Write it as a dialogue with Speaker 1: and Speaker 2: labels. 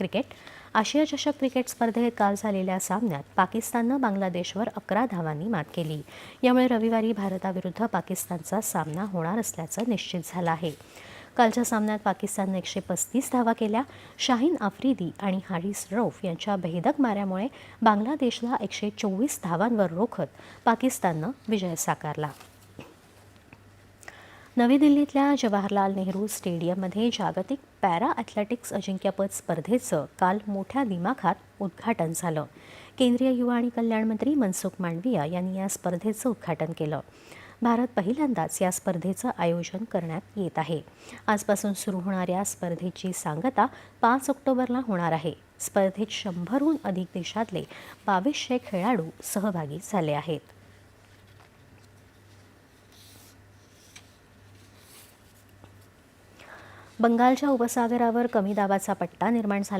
Speaker 1: Cricket. आशिया चषक cricket स्पर्धेत काल झालेल्या सामन्यात पाकिस्ताननं बांगलादेशवर अकरा धावांनी मात केली. यामुळे रविवारी भारताविरुद्ध पाकिस्तानचा सामना होणार असल्याचं निश्चित झालं आहे. कालच्या सामन्यात पाकिस्ताननं एकशे पस्तीस धावा केल्या. शाहीन आफ्रिदी आणि हारिस रौफ यांच्या भेदक माऱ्यामुळे बांगलादेशला एकशे चोवीस धावांवर रोखत पाकिस्ताननं विजय साकारला. नवी दिल्लीतल्या जवाहरलाल नेहरू स्टेडियममध्ये जागतिक पॅरा ॲथलेटिक्स अजिंक्यपद स्पर्धेचं काल मोठ्या दिमाखात उद्घाटन झालं. केंद्रीय युवा आणि कल्याण मंत्री मनसुख मांडविया यांनी या स्पर्धेचं उद्घाटन केलं. भारत पहिल्यांदाच या स्पर्धेचं आयोजन करण्यात येत आहे. आजपासून सुरू होणाऱ्या स्पर्धेची सांगता पाच ऑक्टोबरला होणार आहे. स्पर्धेत शंभरहून अधिक देशातले बावीसशे खेळाडू सहभागी झाले आहेत. बंगालच्या उपसागरावर कमी दाबाचा पट्टा निर्माण झाला.